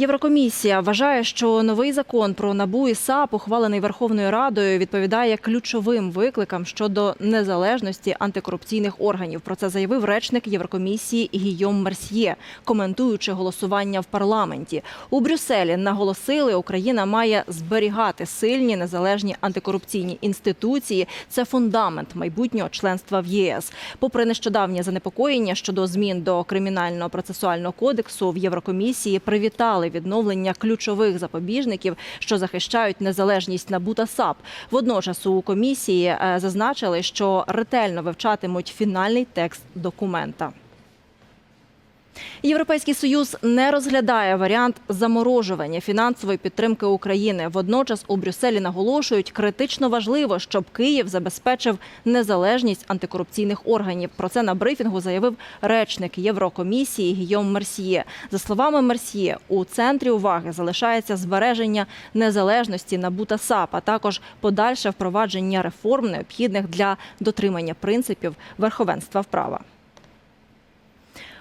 Єврокомісія вважає, що новий закон про НАБУ і САП, ухвалений Верховною Радою, відповідає ключовим викликам щодо незалежності антикорупційних органів. Про це заявив речник Єврокомісії Гійом Мерсьє, коментуючи голосування в парламенті. У Брюсселі наголосили, Україна має зберігати сильні незалежні антикорупційні інституції. Це фундамент майбутнього членства в ЄС. Попри нещодавнє занепокоєння щодо змін до кримінального процесуального кодексу, в Єврокомісії привітали відновлення ключових запобіжників, що захищають незалежність НАБУ та САП. Водночас у комісії е, зазначили, що ретельно вивчатимуть фінальний текст документа. Європейський союз не розглядає варіант заморожування фінансової підтримки України. Водночас у Брюсселі наголошують, критично важливо, щоб Київ забезпечив незалежність антикорупційних органів. Про це на брифінгу заявив речник Єврокомісії Гійом Мерсьє. За словами Мерсьє, у центрі уваги залишається збереження незалежності НАБУ та САП, а також подальше впровадження реформ, необхідних для дотримання принципів верховенства права.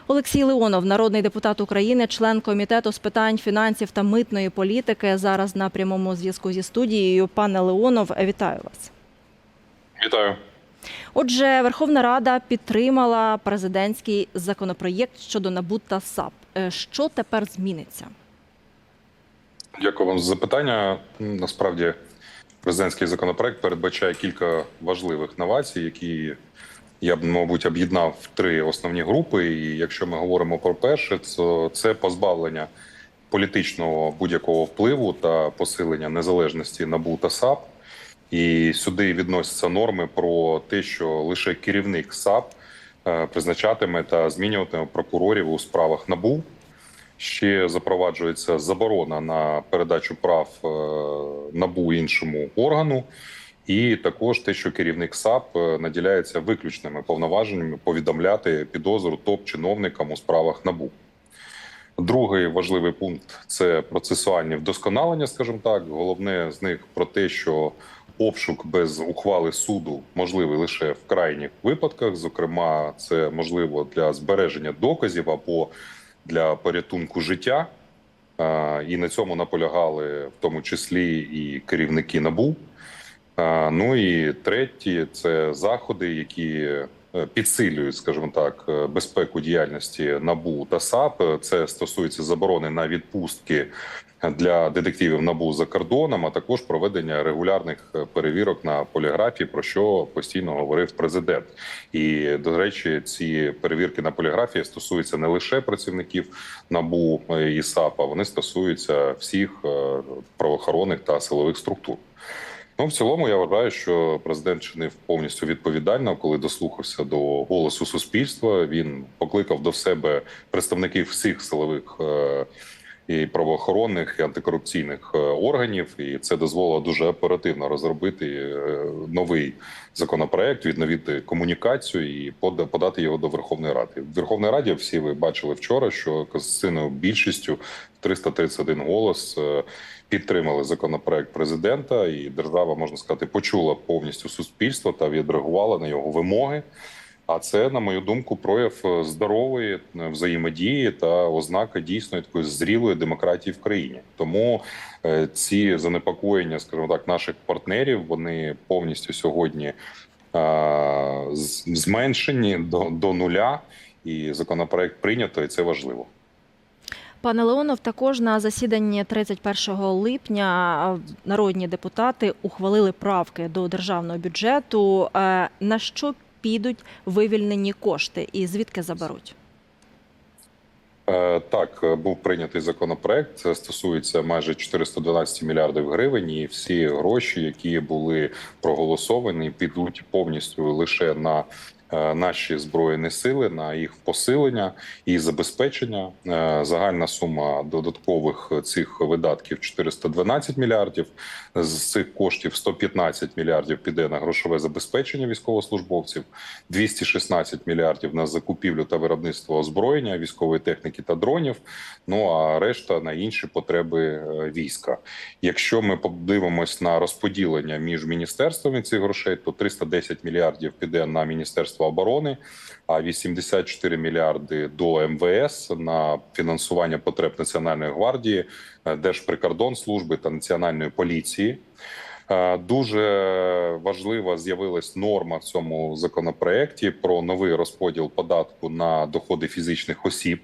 Олексій Леонов, народний депутат України, член комітету з питань фінансів та митної політики. Зараз на прямому зв'язку зі студією. Пане Леонов, вітаю вас. Вітаю. Отже, Верховна Рада підтримала президентський законопроєкт щодо НАБУ та САП. Е, Що тепер зміниться? Дякую вам за запитання. Насправді, президентський законопроект передбачає кілька важливих новацій, які я б, мабуть, об'єднав три основні групи. І якщо ми говоримо про перше, то це позбавлення політичного будь-якого впливу та посилення незалежності НАБУ та САП. І сюди відносяться норми про те, що лише керівник САП е, призначатиме та змінюватиме прокурорів у справах НАБУ. Ще запроваджується заборона на передачу прав е, набу іншому органу, і також те, що керівник САП е, наділяється виключними повноваженнями повідомляти підозру топ-чиновникам у справах набу. Другий важливий пункт це процесуальні вдосконалення, скажімо так. Головне з них про те, що обшук без ухвали суду можливий лише в крайніх випадках. Зокрема, це можливо для збереження доказів або для порятунку життя. Е, І на цьому наполягали в тому числі і керівники набу. Ну і третє це заходи, які е, підсилюють, скажімо так, е, безпеку діяльності набу та САП. Це стосується заборони на відпустки для детективів набу за кордоном, а також проведення регулярних е, перевірок на поліграфії, про що постійно говорив президент. І до речі, ці перевірки на поліграфії стосуються не лише працівників набу і САП, а вони стосуються всіх правоохоронних та силових структур. Ну, в цілому, я вважаю, що президент чинив повністю відповідально, коли дослухався до голосу суспільства. Він покликав до себе представників всіх силових е, і правоохоронних і антикорупційних е, органів, і це дозволило дуже оперативно розробити е, новий законопроект, відновити комунікацію і пода- подати його до Верховної Ради. В Верховній Раді всі ви бачили вчора, що конституційною більшістю 331 голос е, підтримали законопроект президента, і держава можна сказати почула повністю суспільство та відреагувала на його вимоги. А це, на мою думку, прояв е, здорової е, взаємодії та ознака дійсно такої зрілої демократії в країні. Тому е, ці занепокоєння, скажімо так, наших партнерів вони повністю сьогодні зменшені до, до нуля, і законопроект прийнято, і це важливо. Пане Леонов, також на засіданні 31 липня народні депутати ухвалили правки до державного бюджету. На що підуть вивільнені кошти і звідки заберуть? Е, Так, е, був прийнятий законопроект. Це стосується майже 412 мільярдів гривень. І всі гроші, які були проголосовані, підуть повністю лише на наші збройні сили, на їх посилення і забезпечення. Е, Загальна сума додаткових цих видатків 412 мільярдів. З цих коштів 115 мільярдів піде на грошове забезпечення військовослужбовців, 216 мільярдів на закупівлю та виробництво озброєння, військової техніки та дронів. Ну а решта на інші потреби е, війська. Якщо ми подивимось на розподілення між міністерствами цих грошей, то 310 мільярдів піде на міністерство Міністерства оборони, а 84 мільярди до МВС на фінансування потреб Національної гвардії, е, Держприкордонслужби та Національної поліції. Е, Дуже важлива з'явилась норма в цьому законопроекті про новий розподіл податку на доходи фізичних осіб.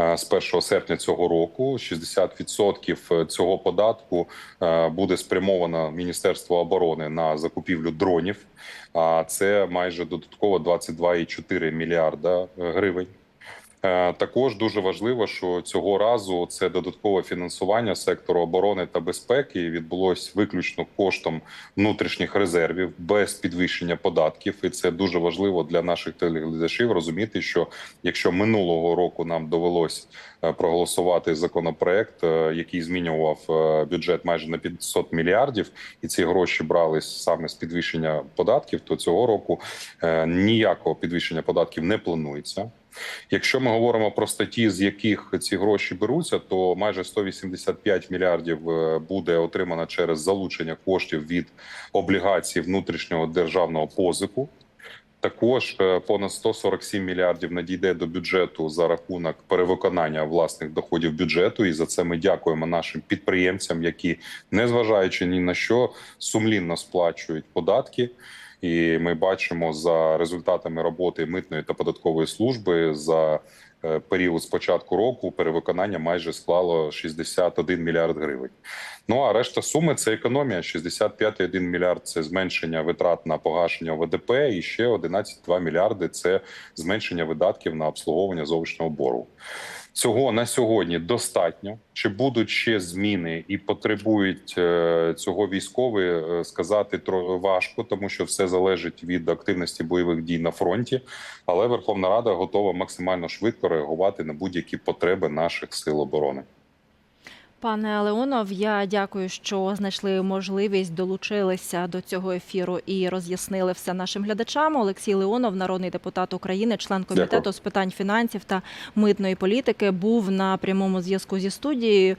Е, З 1 серпня цього року 60% цього податку е, буде спрямовано Міністерство оборони на закупівлю дронів. А це майже додатково 22,4 мільярда гривень. Е, Також дуже важливо, що цього разу це додаткове фінансування сектору оборони та безпеки відбулось виключно коштом внутрішніх резервів без підвищення податків, і це дуже важливо для наших телеглядачів розуміти, що якщо минулого року нам довелось е, проголосувати законопроект, е, який змінював бюджет майже на 500 мільярдів, і ці гроші брались саме з підвищення податків, то цього року ніякого підвищення податків не планується. Якщо ми говоримо про статті, з яких ці гроші беруться, то майже 185 мільярдів е, буде отримано через залучення коштів від облігацій внутрішнього державного позику. Також е, понад 147 мільярдів надійде до бюджету за рахунок перевиконання власних доходів бюджету. І за це ми дякуємо нашим підприємцям, які, незважаючи ні на що, сумлінно сплачують податки. І ми бачимо за результатами роботи митної та податкової служби за період з початку року перевиконання майже склало 61 мільярд гривень. Ну а решта суми це економія. 65,1 мільярд це зменшення витрат на погашення ВДП, і ще 11,2 мільярди це зменшення видатків на обслуговування зовнішнього боргу. Цього на сьогодні достатньо. Чи будуть ще зміни і потребують е, цього військові е, сказати важко, тому що все залежить від активності бойових дій на фронті. Але Верховна Рада готова максимально швидко реагувати на будь-які потреби наших сил оборони. Пане Леонов, я дякую, що знайшли можливість, долучилися до цього ефіру і роз'яснили все нашим глядачам. Олексій Леонов, народний депутат України, член комітету Дякую. з питань фінансів та митної політики, був на прямому зв'язку зі студією.